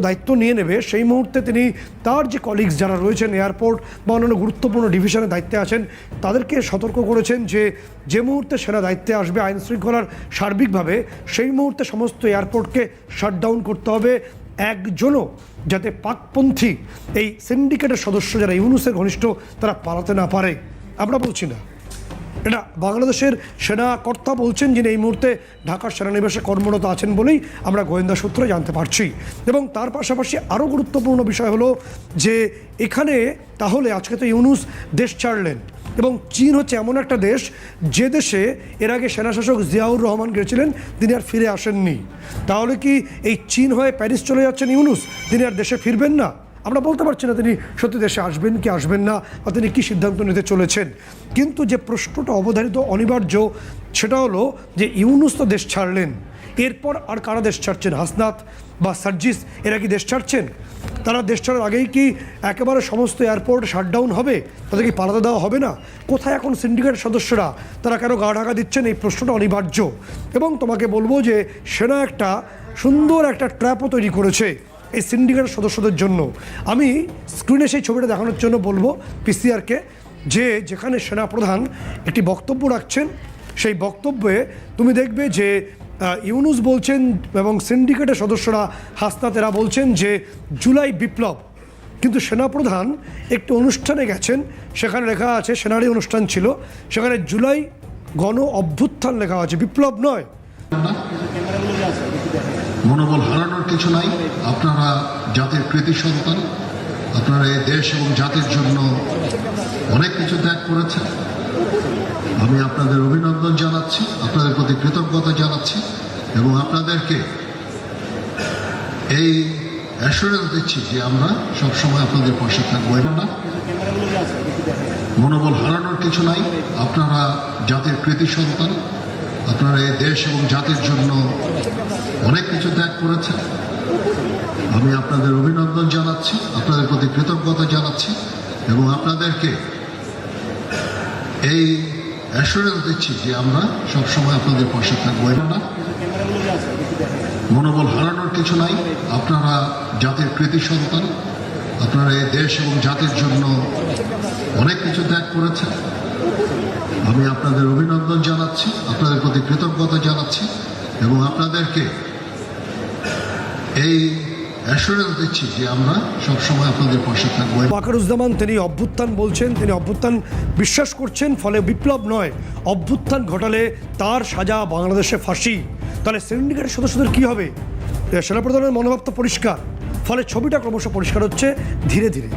দায়িত্ব নিয়ে নেবে, সেই মুহূর্তে তিনি তার যে কলিগস যারা রয়েছেন এয়ারপোর্ট বা অন্যান্য গুরুত্বপূর্ণ ডিভিশনের দায়িত্বে আছেন, তাদেরকে সতর্ক করেছেন যে যে মুহূর্তে সেনা দায়িত্বে আসবে আইন শৃঙ্খলার সার্বিকভাবে, সেই মুহূর্তে সমস্ত এয়ারপোর্টকে শাটডাউন করতে হবে। একজনও যাতে পাকপন্থী এই সিন্ডিকেটের সদস্য যারা ইউনুসের ঘনিষ্ঠ, তারা পালাতে না পারে। আমরা বলছি না। এটা বাংলাদেশের সেনা কর্তা বলছেন যিনি এই মুহূর্তে ঢাকার সেনানিবাসে কর্মরত আছেন বলেই আমরা গোয়েন্দা সূত্রে জানতে পারছি। এবং তার পাশাপাশি আরও গুরুত্বপূর্ণ বিষয় হলো যে এখানে তাহলে আজকে তো ইউনুস দেশ ছাড়লেন এবং চীন হচ্ছে এমন একটা দেশ যে দেশে এর আগে সেনাশাসক জিয়াউর রহমান গেছিলেন তিনি আর ফিরে আসেননি। তাহলে কি এই চীন হয়ে প্যারিস চলে যাচ্ছেন ইউনুস? তিনি আর দেশে ফিরবেন না? আমরা বলতে পারছি না তিনি সত্যি দেশে আসবেন কি আসবেন না বা তিনি কী সিদ্ধান্ত নিতে চলেছেন। কিন্তু যে প্রশ্নটা অবধারিত অনিবার্য, সেটা হলো যে ইউনুস তো দেশ ছাড়লেন, এরপর আর কারা দেশ ছাড়ছেন? হাসনাত বা সার্জিস, এরা কি দেশ ছাড়ছেন? তারা দেশ ছাড়ার আগেই কি একেবারে সমস্ত এয়ারপোর্ট শাটডাউন হবে? তাদের কি পালাতে দেওয়া হবে না? কোথায় এখন সিন্ডিকেট সদস্যরা? তারা কেন গা ঢাকা দিচ্ছেন? এই প্রশ্নটা অনিবার্য। এবং তোমাকে বলব যে সেনা একটা সুন্দর একটা ট্র্যাপও তৈরি করেছে। এই সিন্ডিকেটের সদস্যদের জন্য। আমি স্ক্রিনে সেই ছবিটা দেখানোর জন্য বলব পিসিআরকে যে যেখানে সেনাপ্রধান একটি বক্তব্য রাখছেন, সেই বক্তব্যে তুমি দেখবে যে ইউনুস বলছেন এবং সিন্ডিকেটের সদস্যরা হাসনাতেরা বলছেন যে, জুলাই বিপ্লব। কিন্তু সেনাপ্রধান একটি অনুষ্ঠানে গেছেন, সেখানে লেখা আছে, সেনারই অনুষ্ঠান ছিল, সেখানে জুলাই গণ অভ্যুত্থান লেখা আছে। বিপ্লব নয়। মনোবল হারানোর কিছু নাই। আপনারা জাতির কৃতি সন্তান, আপনারা এই দেশ এবং জাতির জন্য অনেক কিছু ত্যাগ করেছেন। আমি আপনাদের অভিনন্দন জানাচ্ছি, আপনাদের প্রতি কৃতজ্ঞতা জানাচ্ছি এবং আপনাদেরকে এই অ্যাসুরেন্স দিচ্ছি যে আমরা সবসময় আপনাদের পাশে থাকব। না? মনোবল হারানোর কিছু নাই। আপনারা জাতির কৃতি সন্তান, আপনারা এই দেশ এবং জাতির জন্য অনেক কিছু ত্যাগ করেছেন আমি আপনাদের অভিনন্দন জানাচ্ছি, আপনাদের প্রতি কৃতজ্ঞতা জানাচ্ছি এবং আপনাদেরকে এই অ্যাসুরেন্স দিচ্ছি যে আমরা সবসময় আপনাদের পাশে থাকব। না মনোবল হারানোর কিছু নাই। আপনারা জাতির কৃতি সন্তান, আপনারা এই দেশ এবং জাতির জন্য অনেক কিছু ত্যাগ করেছেন। আমি আপনাদের অভিনন্দন জানাচ্ছি, আপনাদের প্রতি কৃতজ্ঞতা জানাচ্ছি এবং আপনাদেরকে এই তিনি অভ্যুত্থান বলছেন, তিনি অভ্যুত্থান বিশ্বাস করছেন, ফলে বিপ্লব নয়, অভ্যুত্থান ঘটালে তার সাজা বাংলাদেশে ফাঁসি। তাহলে সিন্ডিকেটের সদস্যদের কী হবে? সেনাপ্রধানের মনোভাব তো পরিষ্কার, ফলে ছবিটা ক্রমশ পরিষ্কার হচ্ছে ধীরে ধীরে।